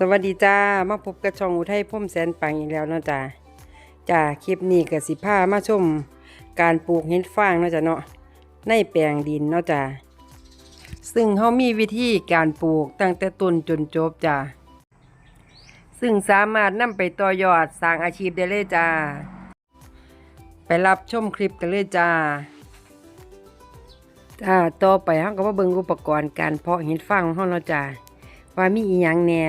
สวัสดีจ้า มาพบกับช่องอุทัยพุ่มแสนปังอีกแล้วเนาะจ้าจ้าคลิปนี้กับสิพามาชม การปลูกเห็ดฟางเนาะจ้าเนาะในแปลงดินเนาะจ้าซึ่งเขามีวิธีการปลูกตั้งแต่ต้นจนจบจ้าซึ่งสามารถนำไปต่อยอดสร้างอาชีพได้เลยจ้าไปรับชมคลิปกันเลยจ้าจ้าต่อไปเฮาก็มาเบิ่งอุปกรณ์การเพาะเห็ดฟางของเฮาเนาะจ้าว่ามีอีหยังแน่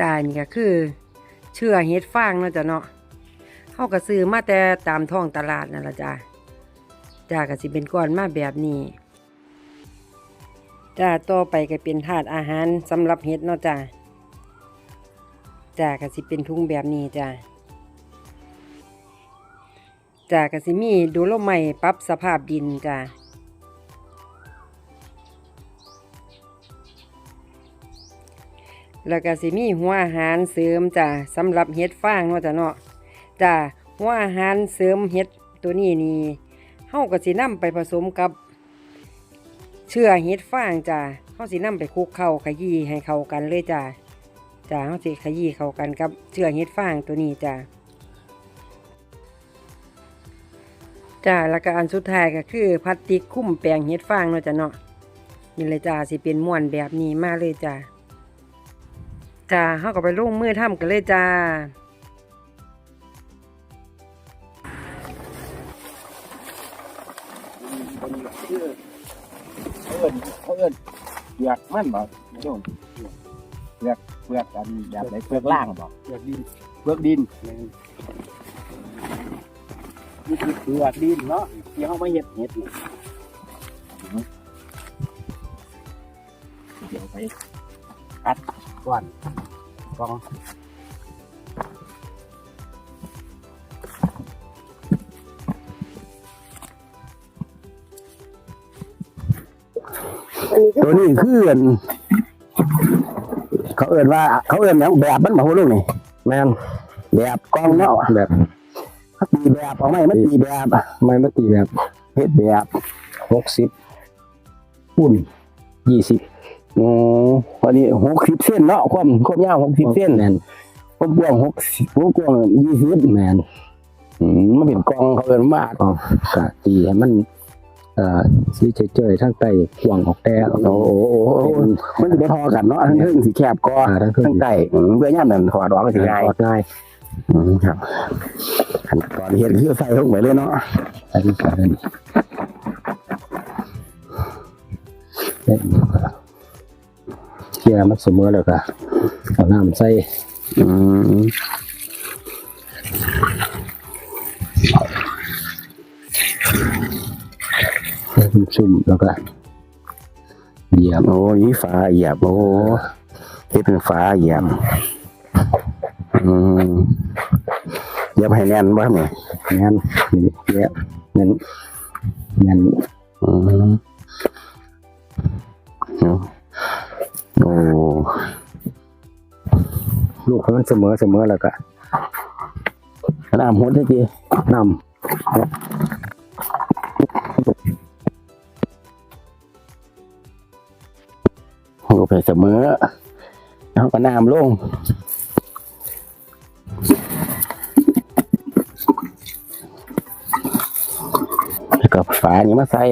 จ้านี่ก็คือ เชื่อเห็ดฟางเนาะจ้ะเนาะเฮาก็ซื้อมาแต่ตามท้องตลาดนั่นละจ้าจ้าก็สิเป็นก้อนมาแบบนี้จ้าต่อไปก็เป็นถาดอาหารสำหรับเห็ดเนาะจ้าจ้าก็สิเป็นถุงแบบนี้จ้าจ้ากสิมีดูโลไม้ปรับสภาพดินจ้า แล้วก็สิมีหัวอาหารเสริมจ้าสำหรับเห็ดฟางเนาะจ้ะเนาะจ้าหัวอาหารเสริมเห็ดตัวนี้นี่เฮาก็สินำไปผสมกับ เชื่อเห็ดฟางจ้าเฮาสินำไปคลุกเข้าขยี้ให้เข้ากันเลยจ้าจ้าเฮาสิขยี้เข้ากันกับเชื่อเห็ดฟางตัวนี้จ้าจ้าแล้วก็อันสุดท้ายก็คือพลาสติกคุ้มแปลงเห็ดฟางเนาะจ้ะเนาะนี่เลยจ้าสิเป็นม้วนแบบนี้มาเลยจ้า จ้าเฮาก็ไปลงมือทำกันเลยจ้าเอิ้นเอิ้นเปลือกมันบ่โยมเปลือกเปลือกอันแบบไหนเปลือกล่างบ่เปลือกดินเปลือกดินนี่คือเปลือกดินเนาะที่เขามาเห็ดเห็ดนี่เดี๋ยวไปอัด ก่อนกองตัวนี้คืออันเขาเอิ้นว่า เขาเอิ้นหยังแบบมันบ่ฮู้ลูกนี่แม่นแบบกองเนาะแบบเขาตีแบบออกมาให้มันตีแบบอะไม่มันตีแบบเฮ็ดแบบ60ปุ่น20อ๋อ พอนี้60เส้นเนาะความความยาว60เส้นแม่นความกว้าง60ความกว้าง20แม่นอืมมันเป็นกองเขาเอิ้นว่าอ๋อกะตีให้มันเอ่อสีเฉยๆทั้งใต้ห่วงออกแต่โอ้โหมันจะได้พอกันเนาะทั้งเรื่องสีแคบก็ทั้งทั้งใต้อืมเพื่อย่ามนั่นถอดออกก็สิง่ายถอดง่ายอืมครับขั้นตอนเฮ็ดคือใส่ลงไปเลยเนาะอันนี้ก็เป็นเฮ็ด เกี่ยมันเสมอแล้วก็เอาน้ำใส่อืมให้มันซุ่มแล้วก็เหยียบโอ้ยฝาเหยียบโอ้เฮ็ดเป็นฝาเหยียบอืมเหยียบให้แน่นบ่ครับเนี่ยแน่นนี่เหยียบแน่นแน่นอืม ลูกให้มันเสมอเสมอแล้วก็น้ำหดได้จีน้ำหัวไปเสมอแล้วก็น้ำลงแล้วก็ฝานี้มาใส่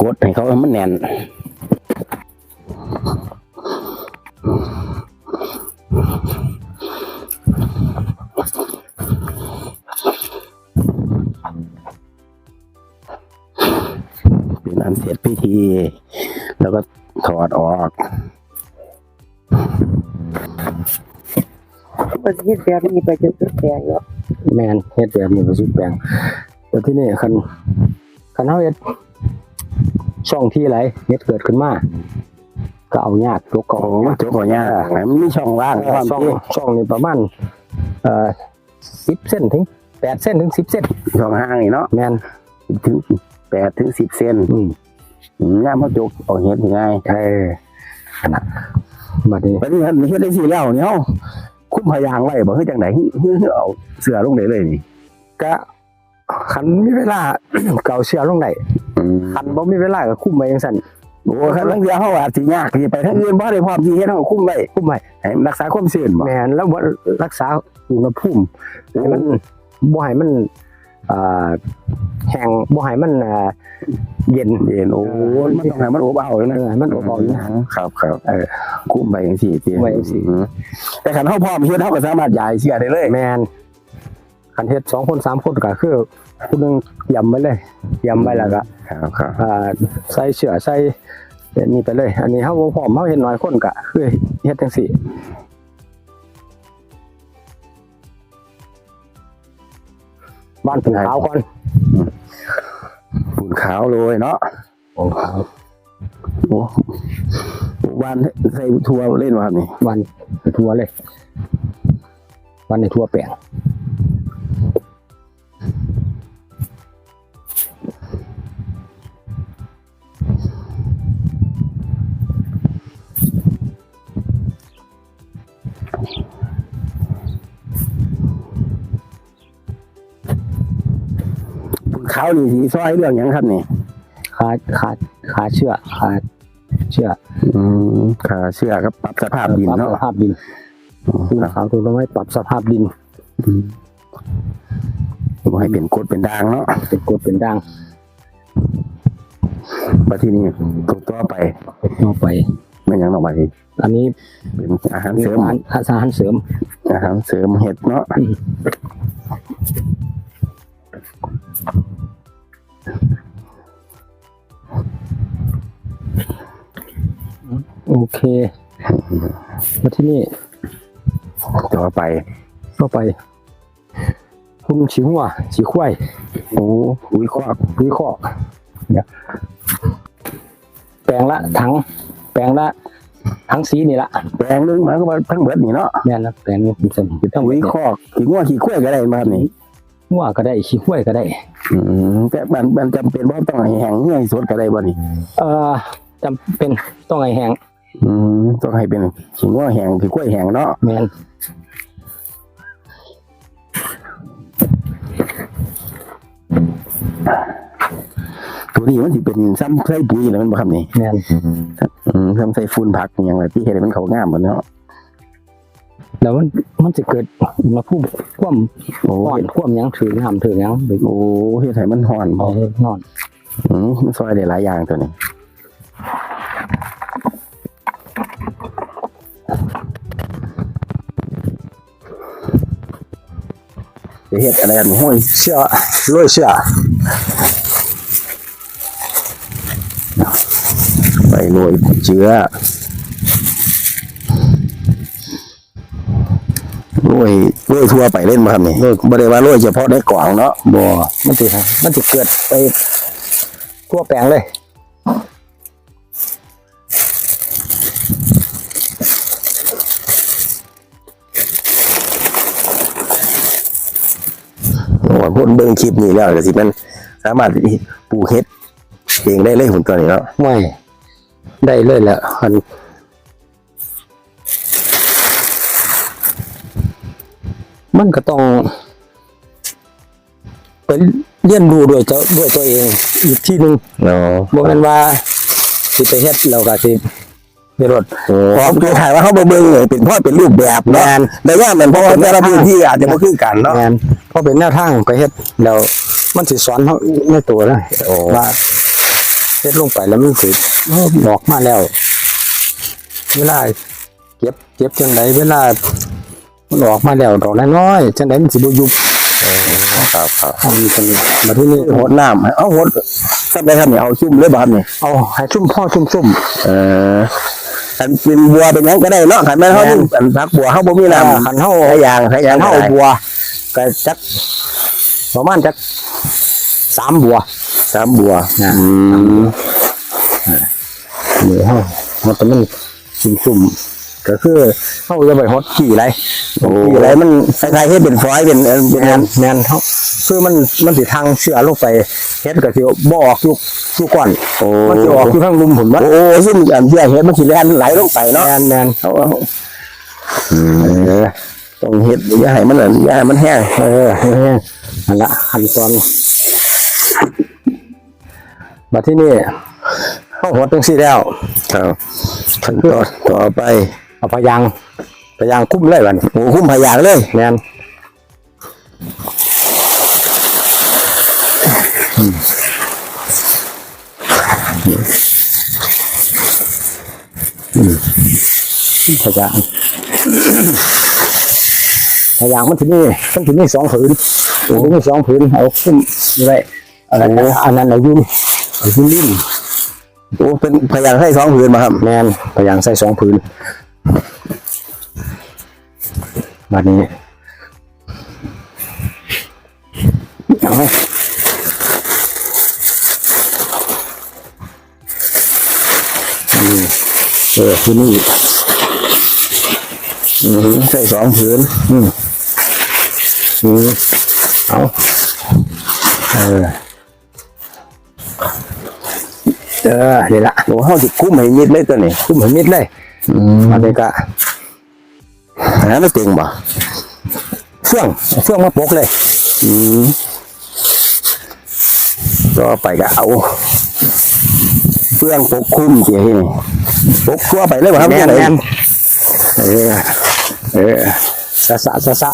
กดให้เขามันแน่น ก็สิเฮ็ดแบบนี้ไปจนสุดแปลงเนาะแมนเฮ็ดแบบนี้ก็สุดแปลงแต่ที่นี่คันคันเฮาเฮ็ดช่องที่ไหลเฮ็ดเกิดขึ้นมาก็เอายากยกก็เอามาจกหัวยากไมันมีช่องว่างความช่องช่องนี้ประมาณเอ่อ10เส้นถึง8เส้นถึง10เส้นช่องห่างนี่เนาะแมนถึงแปดถึงสิบเซนอืมอืมย่ามเขาจกเอาเฮ็ดง่ายเออขนาดบัดนี้ไปนี่เฮ็ดเฮ็ดได้สิแล้วเนี่ยเฮา คุ้มพยางไว้บ่คือจังได๋เอาเสื้อลงได้เลยนี่ก็คันมีเวลา เก่าเชื่อลงได้อืมคันบ่มีเวลาก็คุมไว้จังซั่นโอ้คันลังเดียวเฮาอาจสิยากที่ไปทางอื่นบ่ได้พร้อมที่เฮ็ดเฮาคุมไว้คุ้มไว้ให้มันรักษาความชื้นบ่แม่นแล้วบ่รักษาอุณหภูมิให้มันบ่ให้มันอ่า แห้งบ่ให้มันอ่าเย็นเย็นโอ้มันต้องให้มันอบอ้าวอยู่นะเออให้มันอบอ้าวอยู่นะครับครับเออคุมไปจังซี่ติคุมไว้จังซี้อืมแต่คันเฮาพร้อมเฮ็ดเฮาก็สามารถย้ายเชื้อได้เลยแมนคันเฮ็ดสองคนสามคนก็คือผู้หนึงเตรียำไว้เลยเตรียำไว้แล้วก็ครับครับอ่าใส่เชือใส่เดี๋ยวนี้ไปเลย อันนี้เฮาบ่พร้อมเฮาเฮ็ดน้อยคนก็คือเฮ็ดจังซี่ บ้านเป็นขาวก่อนฝุ่นขาวเลยเนาะโอ้ขาวโอ้วานใส่ทัวร์เล่นมาครับนี่วันไปทั่วเลยวันในทั่วแปลง ขาวนี่สีซอยเรื่องหยังครับนี่ขาขาขาเชือกขาเชือกอืมขาเชื่อครับปรับสภาพดินปรับเนาะสภาพดินคือขาวถูกต้องให้ปรับสภาพดินบ่ให้เป็นกรดเป็นด่างเนาะเป็นกรดเป็นด่างมาที่นี่ตัวต่อไปต่อไปไม่หยังหรอกมาที่อันนี้เป็นอาหารมีเสริมอาหารอาหารเสริมอาหารเสริมเห็ดเนาะ โอเคมาที่นี่ต่อไปก็ไป คุณฉีหัวฉีควายโอ้ปุ๋ยคอกวิเคราะห์เนี่ยแปลงละถังแปลงละถังสีนี่ละแปลงนึงหมายก็ว่าทั้งเบิดนี่เนาะแม่นละแปลงนี้เป็นสมเป็นต้องปุ๋ยคอกขี้งัวขี้ข้วยก็ได้มาครับนี่ หัวก็ได้ขี้ควายก็ได้ อืมแต่มันมันจำเป็นว่าต้องให้แห้งเงื่อยสดก็ได้บ่นี่เอ่อจำเป็นต้องให้แห้งอืมต้องให้เป็นขี้งัวแห้งขี้ข้วยแห้งเนาะแม่นตัวนี้มันสิเป็นซ้ำใส่ปุ๋ยแล้วมันบ่ครับนี่แม่นอืมซ้ำใส่ฝุ่นผักอหย่างไรที่เฮ็ดให้มันเข้างามหมดเนาะ แล้วมันมันจะเกิดอุณหภูมิความโอ้ร้อนความหยังถือน้ำถือหยังไปโอ้เฮ็ดให้มันฮ้อนเอานอนอืมมันซอยได้หลายอย่างตัวนี้จะเฮ็ดอะไรกันนี่ห้อยเชื่อรวยเชื่อไปโรยเชื้อ โรยโรยทั่วไปเล่นมาครับนี่โรยบ่ได้ว่าโรยเฉพาะในกล่องเนาะบ่มันสิมันสิเกิดไปทั่วแปลงเลยโอ้คนเบิ่งคลิปนี้แล้วก็สิมันสามารถปลูกเฮ็ดเองได้เลยหุ่นตัวนี้เนาะไม่ได้เลยแหละอัน มันก็ต้องไปเรียนรู้ด้วยเจ้าด้วยตัวเอง อีกที่หนึ่งเนาะบ่แม่นว่าสิไปเฮ็ดแล้วก็สิไปรถพร้อมคือถ่ายว่าเขาบ่เบิ่งเลยเป็นพ่อเป็นรูปแบบเนาะแต่ว่ามันเพราะว่าแต่ละพื้นที่อาจจะบ่คือกันเนาะแม่นพอเป็นแนวทางไปเฮ็ดแล้วมันสิสอนเฮาในตัวนะโอ้ว่าเฮ็ดลงไปแล้วมันสิบอกมาแล้วเวลาเก็บเก็บจังไดเวลา มันออกมาแล้วดอกน้อยๆจังไดมันสิบ่ยุบครับครับเอามีคนนี้มาที่นี่โหดน้ำเอาโหดทำได้ครับนี่เอาชุ่มเลยบ่ครับนี่เอาให้ชุ่มพ่อชุ่มซุ่มเออคันเป็นบัวเป็นหยังก็ได้เนาะคันแม่นเฮานี่อันพักบัวเฮาบ่มีน้ำคันเฮาใช้ยางใช้ยางคันเฮาก็ได้บัวก็จักประมาณจักสามบัวสามบัวนะอืมเดี๋ยวเฮามันจะมันซุ่มๆ ก็คือเฮาจะไปฮดขี่ไรโอ้อะไรมันคล้ายๆเฮ็ดเป็นฟอยล์เป็นเอ่อเป็นแมนแมนเขาคือมันมันสิทางเชื่อลงไปเฮ็ดก็สิบ่ออกอยู่อยู่ก่อนโอ้มันสิออกอยู่ทางลุมผมว่าโอ้ซึ่งอันที่เฮ็ดมันสิแล่นไหลลงไปเนาะแมนแมนเอาเอาอืมต้องเฮ็ดอย่าให้มันอันอย่าให้มันแห้งเออเออนั่นละขั้นตอนบัดที่นี่เข้าหดจังซี่แล้วครับขั้นตอนต่อไป เอาพยางพยางคุ้มเลยบันี้โอ้คุ้มพยางเลยแมนพยางพยางมันที่นี่มันที่นี่สองผืนมันที่นี่สองผืนเอาคุ้มไว้อันนั้นอายุอายุลิ้นโอ้เป็นพยางให้สองผืนมาครับแมนพยางใส่สองผืน บัดนี้เอานี่เออที่นี่อืมใส่สองผืนอืมอืมเอาเออเออนี่ละโอ้เฮาสิคุ้มให้มิดเลยตัวนี้คุ้มเห็นมิดเลย มอันนี้ก็หาไม่เต็งบ่เฟื่องเฟื่องมาปกเลย อืมต่อไปก็เอาเฟื่องปกคลุมเสียที่นี่ปกทั่วไปเลยบ่ครับแมนจังแมใดนเออเออสะสะสะสะ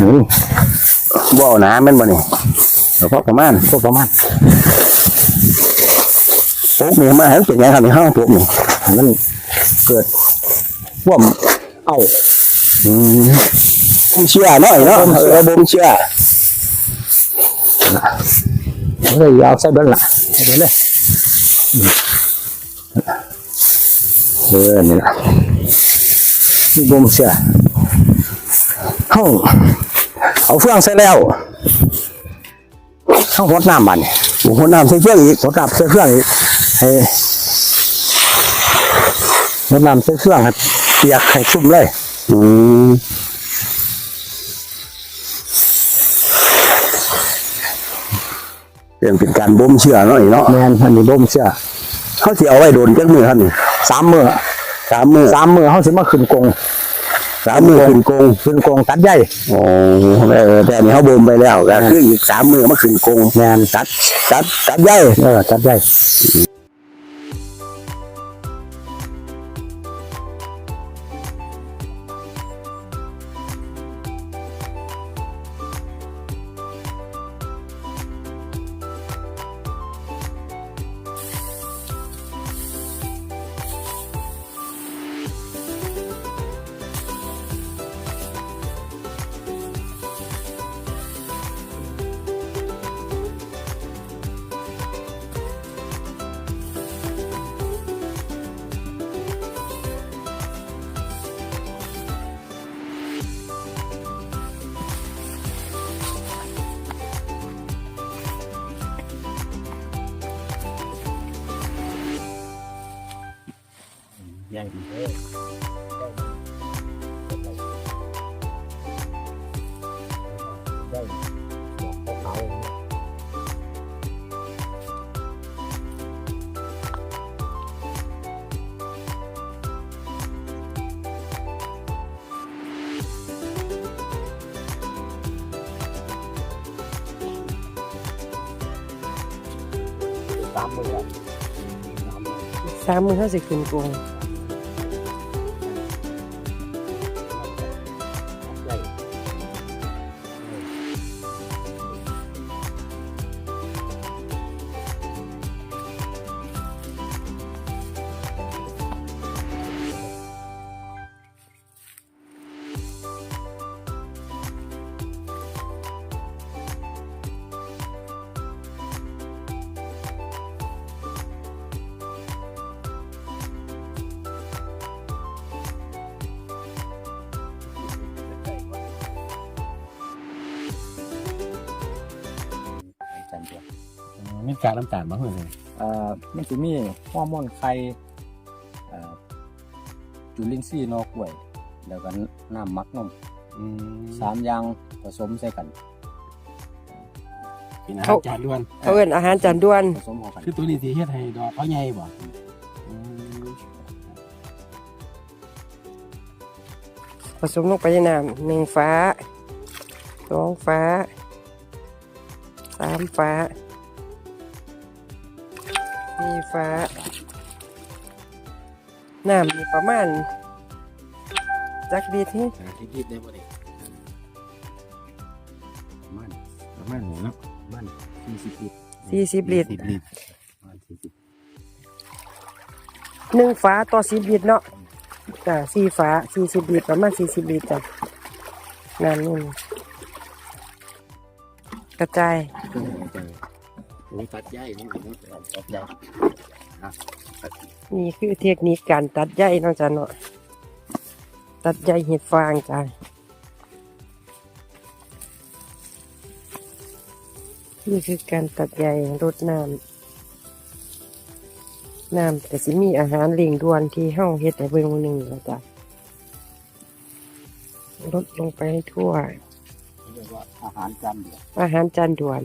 อืมบ่เอาหนาแม่นบ่นี่เอาพอประมาณพวกประมาณปกนี่มาให้มันเป็นหยังครับนี่เฮาปกนี่ให้มัน เกิดพ่วมเอาอืมเชื่อหน่อยเนาะเออบ่เชื่อเลยเอาใส่เบิ้ลละเอาไปเลยเออนี่ละนี่บ่มเสียห้องเอาเฟืองใส่แล้วห้องรดน้ำมันโอ้โหน้ำใส่เฟื่องอีกรดน้ำใส่เครื่องอีกให้ รดน้ำใส่เครื่องให้เปียกให้ชุ่มเลย อืมเป็นเป็นการบ่มเชื่อหน่อยเนาะแมนอันนี้บ่มเสียเขาสิเอาไว้โดนจักมือครับนี่สามมือสามมือสามมือเขาสิมาขึ้นกงสามมือขึ้นกงขึ้นกงตัดใหญ่โอ้เออแต่อันนี่เขาบ่มไปแล้วก็คืออีกสามมือมาขึ้นกงแมนตัดตัดตัดใหญ่เออตัดใหญ่ สามมือเขาสิขึ้นกรงมี การน้ำตาลบ้างเลยเอ่อมันจะมีฮอร์โมนไข่เอ่อจุลินทรีย์นอกล้วย แล้วก็น้ำหมักนมสามอย่างผสมใส่กันเป็นอาหารจานด้วนเขาเอิ้นอาหารจานด่วนผสมเข้ากันคือตัวนี้ที่เฮ็ดให้ดอกเขาใหญ่บ่อืมผสมลงไปในน้ำหนึ่งฟ้าสองฟ้าสามฟ้าสี่ ฟ้า น้ำนี่ประมาณ จักดีที่สาธิตยิบได้บ่เนี่ยประมาณประมาณหนูเนาะประมาณสี่สิบลิตรสี่สิบลิตรสิบลิตรประมาณสี่สิบหนึ่งฝาต่อสิบลิตรเนาะจ้ะสี่ฝาสี่สิบลิตรประมาณสี่สิบลิตรจ้ะน้ำนี่กระจาย เครื่องหัวใจ โอ้ตัดใหญ่นี่ผมตัดใหญ่นี่คือเทคนิคการตัดใยเนาะจ้ะเนาะตัดใยเห็ดฟางจ้ะนี่คือการตัดใยรดน้ำน้ำแต่สิมีอาหารเลี้ยงด่วนที่เฮาเฮ็ดให้เบิ่งมื้อหนึงแล้วจ้ะลดลงไปให้ทั่วเรียกว่าอาหารจานเดียวอาหารจานด่วน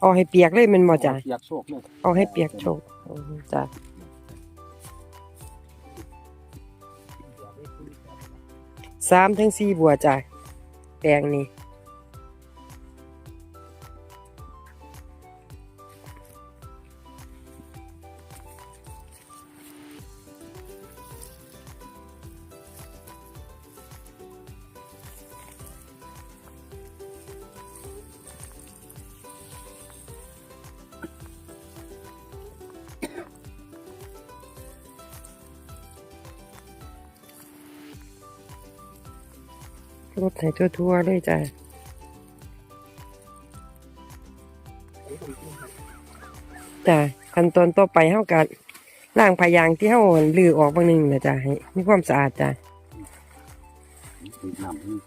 เอาให้เปียกเลยแมันบ่จ้ะเปียกโชคเลยเอาให้เปียกโชกอืมจ้ะสามถึงสี่บัวจ้ะแปลงนี้ รดให้ทั่วๆเลยจ้ะจ้ะขั้นตอนต่อไปเฮากัล้างพยางที่เฮาลือออกบางหนึงนะจ้ะให้มีความสะอาดจ้ะติดน้ำนี่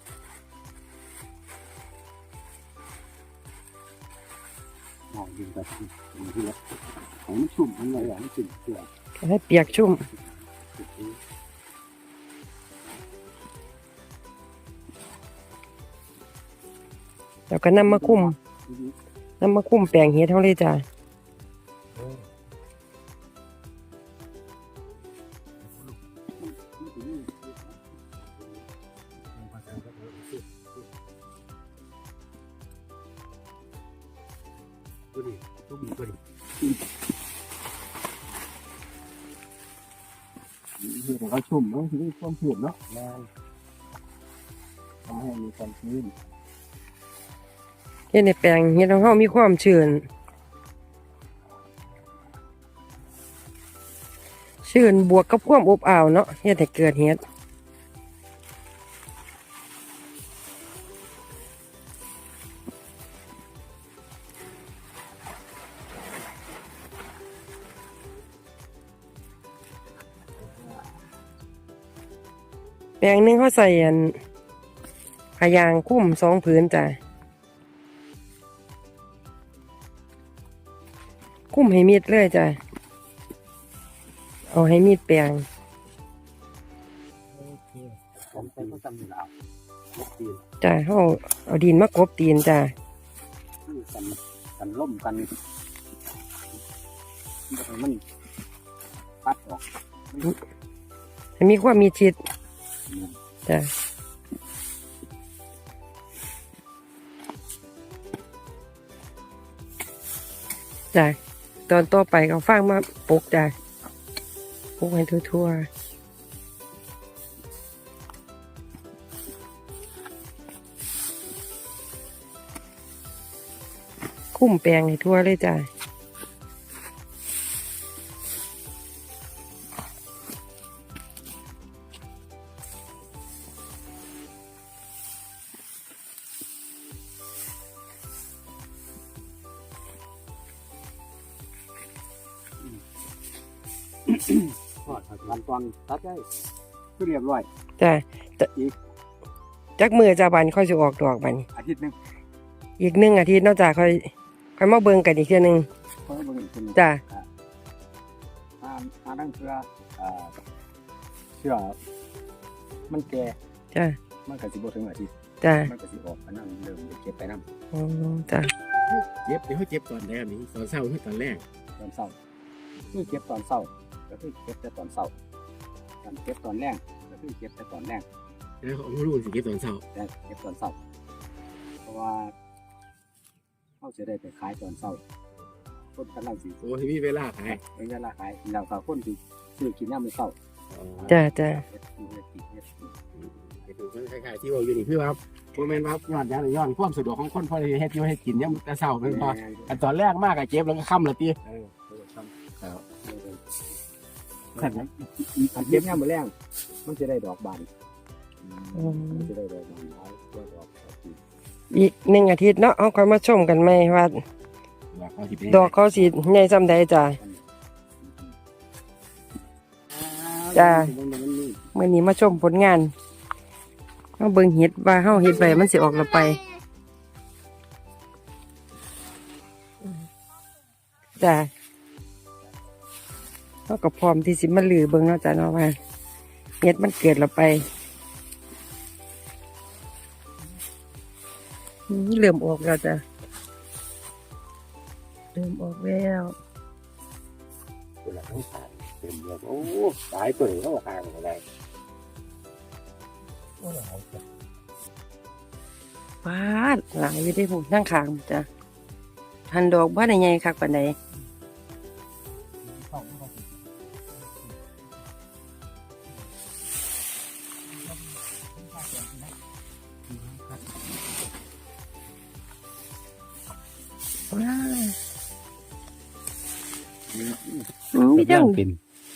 มองยิงไปทางนี้แล้วของมันชุ่มมันเลยอะมันชุ่มเกลือให้เปียกชุ่ม แล้วก็นำมาคุมนำมาคุมแปลงเฮ็ดเฮาเลยจ้ะตัวนี้ตัวนี้ตัวนี้เพื่อเขาชุ่มมันถึงมีความเผ็ดเนาะแม่นทำให้มีความชื้น เฮ็ดในแปลงเฮ็ดของเฮามีความชื้นชื้นบวกกับความอบอ้าวเนาะเฮ็ดให้เกิดเฮ็ดแปลงหนึงเขาใส่อันพยางคุ้มสองผืนจ้ะ คุ้มให้มีดเลยจ้ะ เอาให้มีดแปลงผมเป็นผู้จำอยู่แล้วลบตีนจ้ะเขาเอาดินมากบตีนจ้ะคือกันกันล่มกันมันปัดออกให้มีความมีชิดจ้ะจ้ะ ตอนต่อไปก็ฟางมาปลูกจ้ะปลูกให้ทั่วๆคุ้มแปลงให้ทั่วเลยจ้ะ ทอดขั้นตอนตัดได้คือเรียบร้อยจ้ะแต่จักมือจ้าบันค่อยสิออกดอกบัดนอาทิตย์หนึงอีกหนึ่งอาทิตย์นอกจากค่อยค่อยมาเบิ่งกันอีกเทื่อหนึงเขาให้เบิ่งอีกทีหนึ่งจ้ะอ่าอ่านั่นเชื่ออ่าเชื่อมันแก่จ้ะมันก็สิบ่ถึงอาทิตย์จ้ะมันก็สิออกอันนั้นเริ่มไปเก็บไปนํอ๋อจ้ะเจ็บเดี๋ยวเขาเจ็บตอนแรกนี่ตอนเช้าหรือตอนแรกตอนเช้าคือเก็บตอนเช้า ก็คือเก็บแต่ตอนเช้าการเก็บตอนแรงก็คือเก็บแต่ตอนแรงแล้วเขาไม่รู้สิเก็บตอนเช้าแต่เก็บตอนเช้าเพราะว่าเขาจะได้ไปขายตอนเช้าคนกำลังสิโอ้ยมีเวลาขายเป็นเวลาขายแล้วก็คนสิซื้อกินน้ำมันเศร้าจ้าจ้าเฮ็ดเฮ็ดเฮ็ดไปดูเพิ่นคล้ายๆที่ว่าอยู่นี่คือว่าบ่แม่นว่าย้อนหยังย้อนความสะดวกของคนพอได้เฮ็ดอยู่เฮ็ดกินยามแต่เช้าแม่นบ่อันตอนแรกมากก็เก็บแล้วก็ค่ำละติเออเออทำครับ ขันอันเก็บย่ามมือแรงมันจะได้ดอกบานมันจะได้ดอกบานหลายกว่าดอกดอกที่อีกหนึ่งอาทิตย์เนาะเอาค่อยมาชมกันไหมว่าว่าเขาสิเป็นดอกเขาสีใหญ่ซ้ำใดจ้าจ้ามื่อนี้มาชมผลงานมาเบิ่งเห็ดว่าเฮาเห็ดไปมันสิออกแล้วไปจ้า เฮาก็พร้อมที่สิมาลือเบิ่งเนาะจ้าเนาะว่าเห็ดมันเกิดแล้วไปอืมเริ่มออกแล้วจ้ะเริ่มออกแล้วเวลาทั้งสามเต็มเลยโอ้ตายตัวนี้เขาก็ทางก็ได้ฟาดหลายอยู่ได้ผมนั่งขางจ้ะทันดอกบ้านใหญ่คักปานใด มมีทั้งเป็น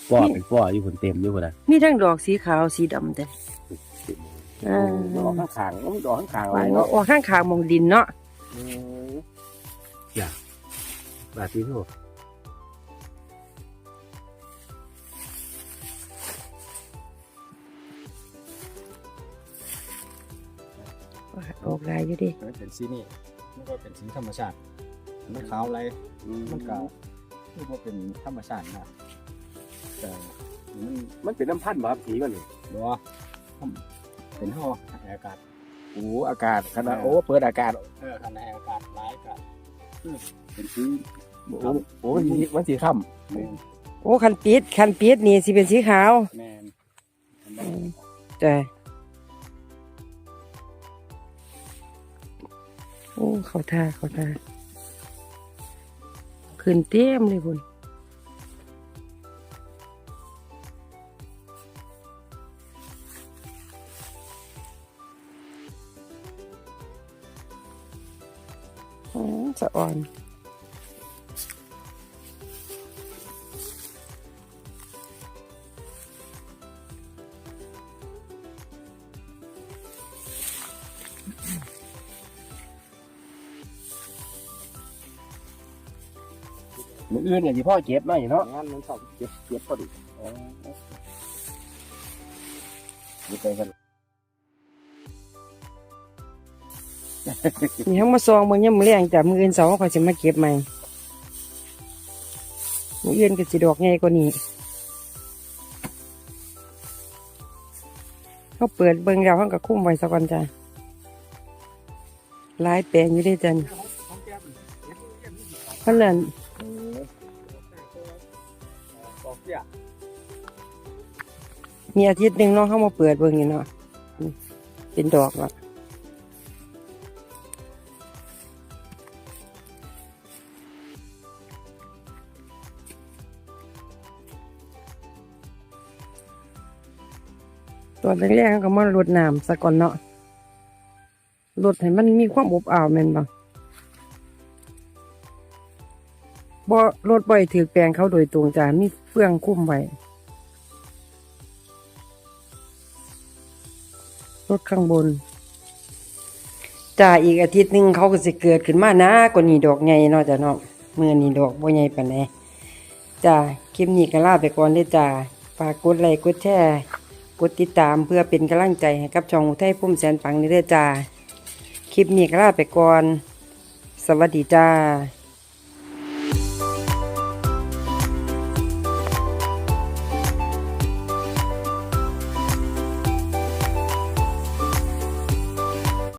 ป้อเป็นป้ออยู่คนเต็มอยู่คนน่ะมีทั้งดอกสีขาวสีดำแต่อ่าดอกข้างๆมันดอกข้างๆหลายเนาะออกข้างขางๆมองดินเนาะบาทที่โลออกหลายอยู่ดิมันเป็นสีนี่มันก็เป็นสีธรรมชาติมันขาวอะไรมันก็ คือว่าเป็นธรรมชาตินะแต่มันมันเป็นน้ำพันธุ์บ่ครับสีมันนี่บัวเป็นห่ออากาศโอ้อากาศขนาดโอ้เปิดอากาศเออขนาดอากาศร้ายก็คือเป็นสี โอ้โอ้มันสีมันสีค่แมนโอ้คันปิดคันปิดนี่สิเป็นสีขาวแมนจ้ะโอ้เขาท่าเขาท่า ขึ้นเต็มเลยบุญอืมสะอ่อน นเนี่ยที่พ่อเก็บมาอยู่เนาะงานมันสอบเก็บเก็บพอดีอยู่ไปกันนี่ทั้งมาซองเบิ่งยามมื้อแรงจ้ะมื้ออื่นเสาร์เขาสิมาเก็บใหม่มื้ออื่นก็สิดอกใหญ่กว่านี้เขาเปิดเบิ่งแล้วเขาก็คุ้มไว้ซะก่อนจ้ะหลายแปลงอยู่เด้จ้ะนี่เพราะนั้น มีอาทิตย์หนึ่งเนาะเข้ามาเปิดเบิ่งอยู่เนาะเป็นดอกล้วตอนแรกๆเขาก็มารดน้ำซะก่อนเนาะรดให้มันมีความอบอ้าวแม่นบ่บ่รดบ่อยถือแปลงเขาโดยตรงจ้ะมีเฟืองคุ้มไว้ รถข้างบนจ่าอีกอาทิตย์หนึงเขาก็สิเกิดขึ้นมานะกว่านี้ดอกใหญ่เนาะจ้ะเนาะเมื่อนี้ดอกบ่ใหญ่ปานใดจ้าคลิปนี้ก็ลาไปก่อนเด้จ้าฝากกดไลค์กดแชร์กดติดตามเพื่อเป็นกำลังใจให้กับช่องอุทัยพุ่มแสนปังนี่เด้จ้าคลิปนี้ก็ลาไปก่อน สวัสดีจ้า